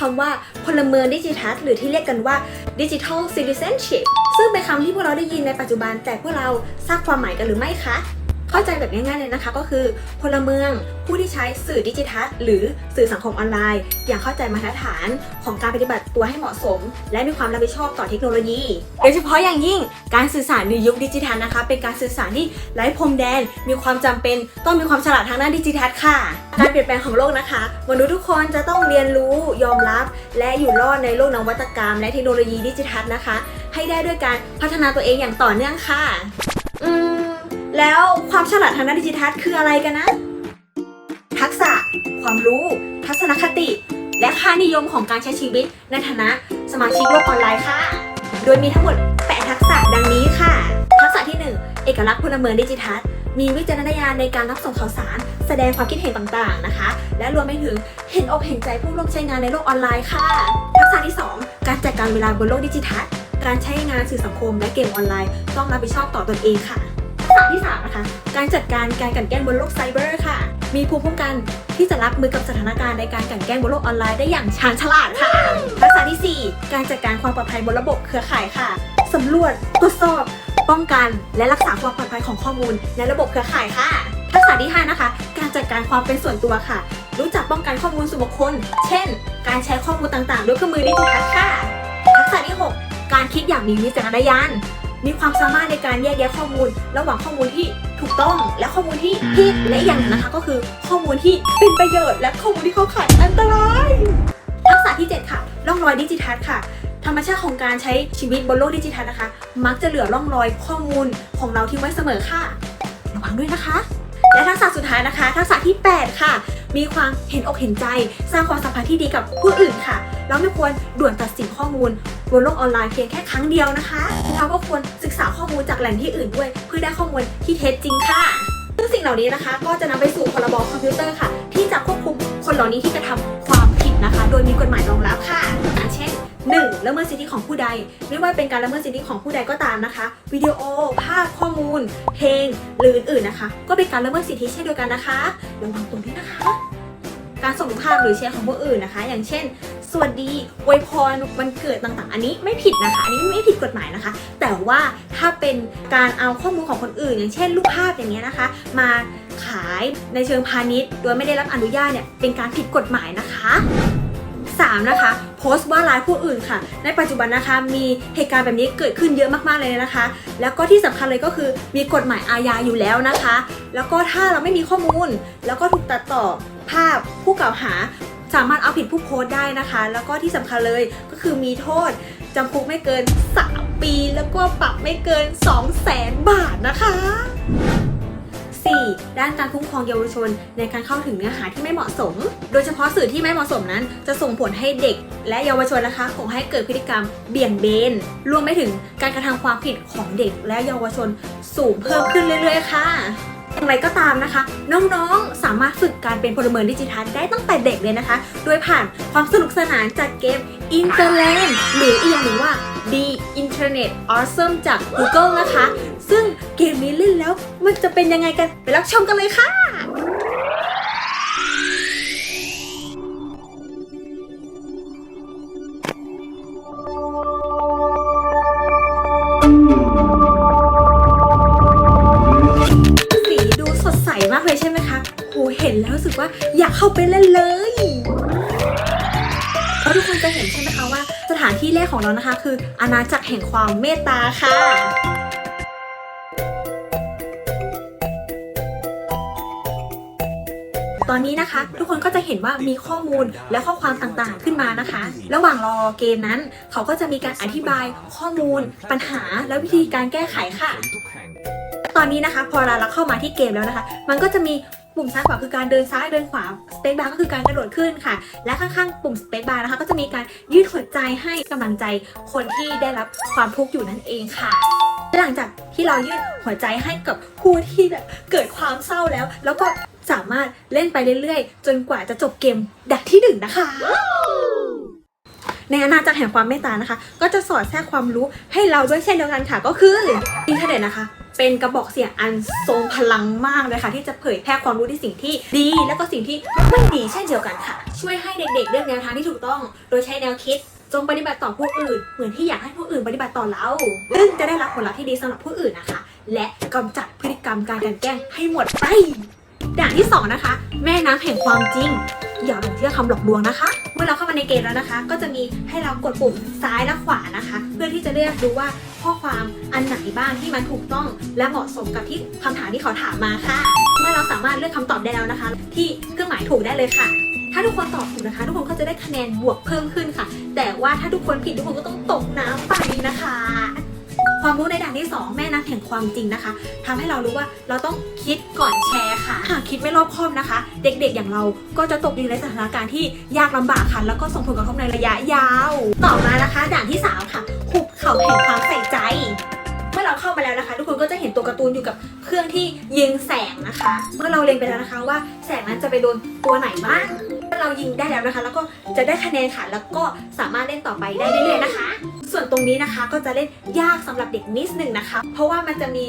คำว่าพลเมืองดิจิทัลหรือที่เรียกกันว่า Digital Citizenship ซึ่งเป็นคำที่พวกเราได้ยินในปัจจุบันแต่พวกเราทราบความหมายกันหรือไม่คะ เข้าใจแบบง่ายๆเลยนะคะ ก็คือพลเมืองผู้ที่ใช้สื่อดิจิทัล หรือสื่อสังคมออนไลน์ อย่างเข้าใจมาตรฐานของการปฏิบัติตัวให้เหมาะสม และมีความรับผิดชอบต่อเทคโนโลยี โดยเฉพาะอย่างยิ่งการสื่อสารในยุคดิจิทัลนะคะ เป็นการสื่อสารที่ไร้พรมแดน มีความจำเป็น ต้องมีความฉลาดทางด้านดิจิทัลค่ะ การเปลี่ยนแปลงของโลกนะคะมนุษย์ทุกคนจะต้องเรียนรู้ยอมรับ และอยู่รอดในโลกนวัตกรรม และเทคโนโลยีดิจิทัลนะคะ ให้ได้ด้วยการพัฒนาตัวเองอย่างต่อเนื่องค่ะ อืม แล้วความฉลาดทางด้านดิจิทัลคืออะไรกันนะ ทักษะ ความรู้ ทัศนคติ และค่านิยมของการใช้ชีวิต ในฐานะสมาชิกโลกออนไลน์ค่ะ โดยมีทั้งหมด 8 ทักษะดังนี้ค่ะ ทักษะที่ 1 เอกลักษณ์พลเมืองดิจิทัลมีวิจารณญาณในการรับส่งข่าวสาร แสดงความคิดเห็นต่างๆนะคะ และรวมไปถึงเห็นอกเห็นใจผู้ร่วมใช้งานในโลกออนไลน์ค่ะ ทักษะที่ 2 การจัดการเวลาบนโลกดิจิทัล การใช้งานสื่อสังคมและเกมออนไลน์ ต้องรับผิดชอบต่อตนเองค่ะ ทักษะที่3นะคะการจัดการการกันแกล้งบนโลกไซเบอร์ค่ะ มีภูมิคุ้มกันที่จะรับมือกับสถานการณ์ในการกันแกล้งบนโลกออนไลน์ได้อย่างชาญฉลาดค่ะทักษะทีสี่4 การจัดการความปลอดภัยบนระบบเครือข่ายค่ะสำรวจตรวจสอบ ป้องกัน และรักษาความปลอดภัยของข้อมูลในระบบเครือข่ายค่ะทักษะที่ห้านะคะ การจัดการความเป็นส่วนตัวค่ะ รู้จักป้องกันข้อมูลส่วนบุคคล เช่น การใช้ข้อมูลต่างๆ ด้วยเครื่องมือดิจิทัลค่ะ ทักษะที่หกการคิดอย่างมีวิจารณญาณ มีความสามารถในการแยกแยะข้อมูล ระหว่างข้อมูลที่ถูกต้องและข้อมูลที่ผิดและอีกอย่างหนึ่งนะคะก็คือข้อมูลที่เป็นประโยชน์และข้อมูลที่เข้าข่ายอันตรายทักษะที่ 7 ค่ะร่องรอยดิจิทัลค่ะธรรมชาติของการใช้ชีวิตบนโลกดิจิทัลนะคะ มักจะเหลือร่องรอยข้อมูลของเราที่ไว้เสมอค่ะ ระวังด้วยนะคะ และทักษะสุดท้ายนะคะ ทักษะที่ 8 ค่ะ มีความเห็นอกเห็นใจ สร้างความสัมพันธ์ที่ดีกับผู้อื่นค่ะ เราไม่ควรด่วนตัดสินข้อมูล บนโลกออนไลน์เพียงแค่ครั้งเดียวนะคะเราก็ควรศึกษาข้อมูลจากแหล่งที่อื่นด้วย เพื่อได้ข้อมูลที่เท็จจริงค่ะซึ่งสิ่งเหล่านี้นะคะ ก็จะนำไปสู่พรบคอมพิวเตอร์ค่ะ ที่จะควบคุมคนเหล่านี้ที่กระทำความผิดนะคะ โดยมีกฎหมายรองรับค่ะอาเช่น 1. ละเมิดสิทธิของผู้ใด ไม่ว่าเป็นการละเมิดสิทธิของผู้ใดก็ตามนะคะ วิดีโอ ภาพข้อมูล เพลง หรืออื่นๆนะคะ ก็เป็นการละเมิดสิทธิเช่นเดียวกันนะคะระวังตัวด้นะคะ การส่งภาพหรือแชร์ของผู้อื่นนะคะ อย่างเช่น สวัสดีอวยพรวันเกิดต่างๆ อันนี้ไม่ผิดนะคะ อันนี้ไม่ผิดกฎหมายนะคะ แต่ว่าถ้าเป็นการเอาข้อมูลของคนอื่น อย่างเช่นรูปภาพอย่างเงี้ยนะคะ มาขายในเชิงพาณิชย์ โดยไม่ได้รับอนุญาตเนี่ยเป็นการผิดกฎหมายนะคะ 3. นะคะโพสต์ว่าร้ายผู้อื่นค่ะ ในปัจจุบันนะคะมีเหตุการณ์แบบนี้เกิดขึ้นเยอะมากๆเลยนะคะ แล้วก็ที่สำคัญเลยก็คือมีกฎหมายอาญาอยู่แล้วนะคะ แล้วก็ถ้าเราไม่มีข้อมูล แล้วก็ถูกตัดต่อภาพผู้กล่าวหา สามารถเอาผิดผู้โพสต์ได้นะคะ แล้วก็ที่สำคัญเลยก็คือมีโทษจำคุกไม่เกิน 3 ปี แล้วก็ปรับไม่เกิน 2 0 0แสนบาทนะคะ 4. ด้านการคุ้มครองเยาวชนในการเข้าถึงเนื้อหาที่ไม่เหมาะสม โดยเฉพาะสื่อที่ไม่เหมาะสมนั้น จะส่งผลให้เด็กและเยาวชนนะคะก่อให้เกิดพฤติกรรมเบี่ยงเบน รวมไปถึงการกระทำความผิดของเด็กและเยาวชนสูงเพิ่มขึ้นเรื่อยๆ ค่ะ อย่างไรก็ตามนะคะ น้องๆ สามารถฝึกการเป็นพลเมืองดิจิทัลได้ตั้งแต่เด็กเลยนะคะ โดยผ่านความสนุกสนานจากเกม Interland หรืออีกอย่างหนึ่งว่า The Internet Awesome จาก Google นะคะ ซึ่งเกมนี้เล่นแล้วมันจะเป็นยังไงกัน ไปรับชมกันเลยค่ะากเลยใช่ไหมคะโหเห็นแล้วรู้สึกว่าอยากเข้าไปเล่นเลยแล้วทุกคนจะเห็นใช่ไหมคะว่าสถานที่แรกของเรานะคะ คืออาณาจักรแห่งความเมตตาค่ะตอนนี้นะคะ ทุกคนก็จะเห็นว่ามีข้อมูลและข้อความต่างๆขึ้นมานะคะ ระหว่างรอเกมนั้น เขาก็จะมีการอธิบายข้อมูล ปัญหาและวิธีการแก้ไขค่ะ ตอนนี้นะคะพอเราเข้ามาที่เกมแล้วนะคะ มันก็จะมีปุ่มซ้ายขวาคือการเดินซ้ายเดินขวาสเปซบาร์ก็คือการกระโดดขึ้นค่ะ และข้างๆ ปุ่มสเปซบาร์นะคะ ก็จะมีการยืดหัวใจให้กำลังใจคนที่ได้รับความทุกข์อยู่นั่นเองค่ะและหลังจากที่เรายืดหัวใจให้กับผู้ที่แบบเกิดความเศร้าแล้ว แล้วก็สามารถเล่นไปเรื่อยๆ จนกว่าจะจบเกมดักที่หนึ่งนะคะในอาณาจักรแห่งความเมตตานะคะ ก็จะสอดแทรกความรู้ให้เราด้วยเช่นเดียวกันค่ะ ก็คืออินเทอร์เน็ตนะคะ เป็นกระบอกเสียงอันทรงพลังมากเลยค่ะ ที่จะเผยแพร่ความรู้ในสิ่งที่ดี และก็สิ่งที่ไม่ดีเช่นเดียวกันค่ะ ช่วยให้เด็กๆเลือกแนวทางที่ถูกต้อง โดยใช้แนวคิด จงปฏิบัติต่อผู้อื่น เหมือนที่อยากให้ผู้อื่นปฏิบัติต่อเราซึ่งจะได้รับผลลัพธ์ที่ดีสำหรับผู้อื่นนะคะ และกำจัดพฤติกรรมการกันแกล้งให้หมดไปด่านที่สองนะคะ แม่น้ำแห่งความจริงอย่าหลงเชื่อคำหลอกลวงนะคะ เมื่อเราเข้ามาในเกมแล้วนะคะ ก็จะมีให้เรากดปุ่มซ้ายและขวานะคะ เพื่อที่จะเลือกดูว่า ข้อความอันไหนบ้างที่มันถูกต้องและเหมาะสมกับที่คำถามที่เขาถามมาค่ะ เมื่อเราสามารถเลือกคำตอบได้แล้วนะคะ ที่เครื่องหมายถูกได้เลยค่ะ ถ้าทุกคนตอบถูกนะคะ ทุกคนก็จะได้คะแนนบวกเพิ่มขึ้นค่ะ แต่ว่าถ้าทุกคนผิดทุกคนก็ต้องตกน้ำไปนะคะ ความรู้ในด่านที่ 2 แม่น้ำแห่งความจริงนะคะทำให้เรารู้ว่าเราต้องคิดก่อนแชร์ค่ะหากคิดไม่รอบคอบนะคะ เด็กๆ อย่างเราก็จะตกอยู่ในสถานการณ์ที่ยากลำบากค่ะแล้วก็ส่งผลกระทบในระยะยาว ต่อมานะคะ ด่านที่ 3 ค่ะหุบ เขาแห่งความใส่ใจ เมื่อเราเข้ามาแล้วนะคะ ทุกคนก็จะเห็นตัวการ์ตูนอยู่กับเครื่องที่ยิงแสงนะคะ เมื่อเราเล็งไปแล้วนะคะว่าแสงนั้นจะไปโดนตัวไหนบ้างเมื่อเรายิงได้แล้วนะคะ แล้วก็จะได้คะแนนค่ะแล้วก็สามารถเล่นต่อไปได้เรื่อยๆนะคะ ส่วนตรงนี้นะคะก็จะเล่นยากสำหรับเด็กนิดหนึ่งนะคะ เพราะว่ามันจะมี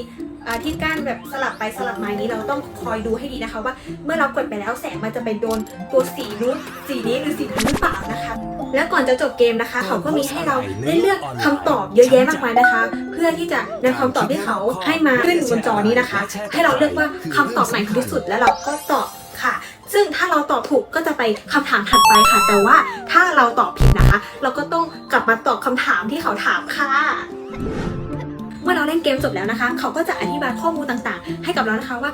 ที่กั้นแบบสลับไปสลับมาอย่างนี้เราต้องคอยดูให้ดีนะคะ ว่าเมื่อเรากดไปแล้วแสงมันจะไปโดนตัวสีนู้นสีนี้หรือสีนี้นหรือเปล่านะคะ แล้วก่อนจะจบเกมนะคะ เขาก็มีให้เราได้เลือกคำตอบเยอะแยะมากมายนะคะ เพื่อที่จะนำคำตอบที่เขาให้มาขึ้นบนจอนี้นะคะ ให้เราเลือกว่าคำตอบไหนที่สุดแล้วเราก็ตอบค่ะ ซึ่งถ้าเราตอบถูกก็จะไปคำถามถัดไปค่ะ แต่ว่าถ้าเราตอบผิดนะคะ เราก็ต้องกลับมาตอบคำถามที่เขาถามค่ะ เราเล่นเกมจบแล้วนะคะ เขาก็จะอธิบายข้อมูลต่างๆ ให้กับเรานะคะว่า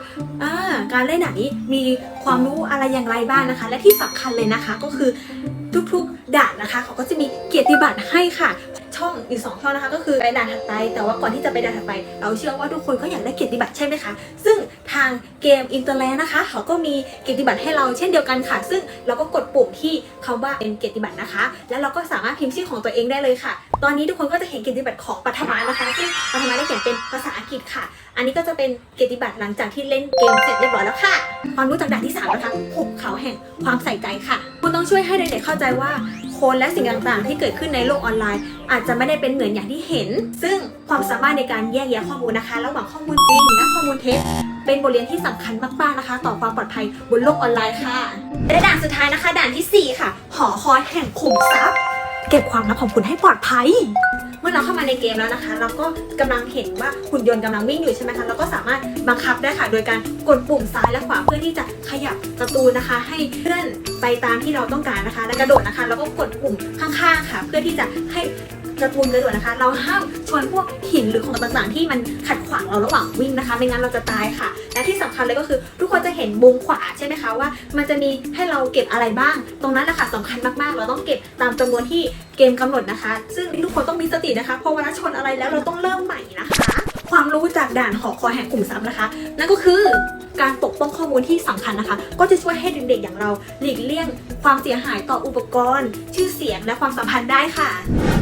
การเล่นด่านนี้มีความรู้อะไรอย่างไรบ้างนะคะ และที่สำคัญเลยนะคะก็คือทุกๆด่านนะคะ เขาก็จะมีเกียรติบัตรให้ค่ะ ช่องอีกสองช่องนะคะก็คือไปด่านถัดไป แต่ว่าก่อนที่จะไปด่านถัดไป เราเชื่อว่าทุกคนก็อยากได้เกียรติบัตรใช่ไหมคะ ซึ่งทางเกมอินเตอร์แลนด์นะคะ เขาก็มีเกียรติบัตรให้เราเช่นเดียวกันค่ะ ซึ่งเราก็กดปุ่มที่คำว่าเป็นเกียรติบัตรนะคะ แล้วเราก็สามารถพิมพ์ชื่อของตัวเองได้เลยค่ะ ตอนนี้ทุกคนก็จะเห็นเกียรติบัตรของปัทมานะคะซึ่งปัทมาได้เขียนเป็นภาษาอังกฤษค่ะ อันนี้ก็จะเป็นเกียรติบัตรหลังจากที่เล่นเกมเสร็จเรียบร้อยแล้วค่ะความรู้จากด่านที่3นะคะหุบเขาแห่งความใส่ใจค่ะ คุณต้องช่วยให้เด็กๆเข้าใจว่า คนและสิ่งต่างๆ ที่เกิดขึ้นในโลกออนไลน์ อาจจะไม่ได้เป็นเหมือนอย่างที่เห็น ซึ่งความสามารถในการแยกแยะข้อมูลนะคะ ระหว่างข้อมูลจริงและข้อมูลเท็จเป็นบทเรียนที่สำคัญมากๆนะคะ ต่อความปลอดภัยบนโลกออนไลน์ค่ะและด่านสุดท้ายนะคะ ด่านทีสี่4 ค่ะ หอคอยแห่งขุมทรัพย์ เก็บความลับของคุณให้ปลอดภัย มื่อเราเข้ามาในเกมแล้วนะคะ เราก็กำลังเห็นว่าหุ่นยนต์กำลังวิ่งอยู่ใช่ไหมคะเราก็สามารถบังคับได้ค่ะ โดยการกดปุ่มซ้ายและขวาเพื่อที่จะขยับประตูนนะคะ ให้เคลื่อนไปตามที่เราต้องการนะคะ และกระโดดนะคะ แล้วก็กดปุ่มข้างๆค่ะ เพื่อที่จะให้ การ์ตูนกระโดดนะคะ เราห้ามชนพวกหินหรือของต่างๆ ที่มันขัดขวางเราระหว่างวิ่งนะคะ ไม่งั้นเราจะตายค่ะ และที่สำคัญเลยก็คือ ทุกคนจะเห็นมุมขวาใช่ไหมคะว่า มันจะมีให้เราเก็บอะไรบ้าง ตรงนั้นนะคะสำคัญมากๆ เราต้องเก็บตามจำนวนที่เกมกำหนดนะคะ ซึ่งทุกคนต้องมีสตินะคะเพราะเวลาชนอะไรแล้วเราต้องเริ่มใหม่นะคะ ความรู้จากด่านหอคอยแห่งกลุ่มทรัพย์นะคะ นั่นก็คือการปกป้องข้อมูลที่สำคัญนะคะ ก็จะช่วยให้เด็กๆอย่างเราหลีกเลี่ยงความเสียหายต่ออุปกรณ์ ชื่อเสียงและความสัมพันธ์ได้ค่ะ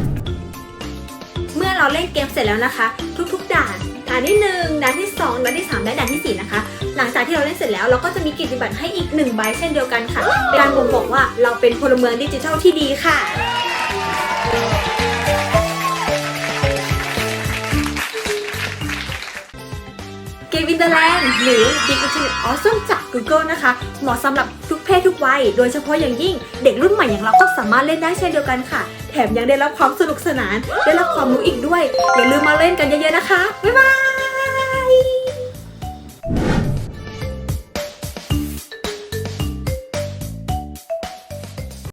เมื่อเราเล่นเกมเสร็จแล้วนะคะ ทุกๆ ด่านด่านที่1ด่านที่ 2ด่านที่ 3 และด่านทีสี่ 4 นะคะ หลังจากที่เราเล่นเสร็จแล้วเราก็จะมีกิจบัตรให้อีก1ใบเช่นเดียวกันค่ะเป็นการบ่งบอกว่าเราเป็นพลเมืองดิจิทัลที่ดีค่ะเกมอินเตอร์แลนด์หรือ Big Internet Awesome จาก Google นะคะ เหมาะสำหรับทุกเพศทุกวัย โดยเฉพาะอย่างยิ่งเด็กรุ่นใหม่อย่างเราก็สามารถเล่นได้เช่นเดียวกันค่ะ ถมยังได้รับความสนุกสนาน ได้รับความรู้อีกด้วย อย่าลืมมาเล่นกันเยอะๆนะคะ บ๊ายบาย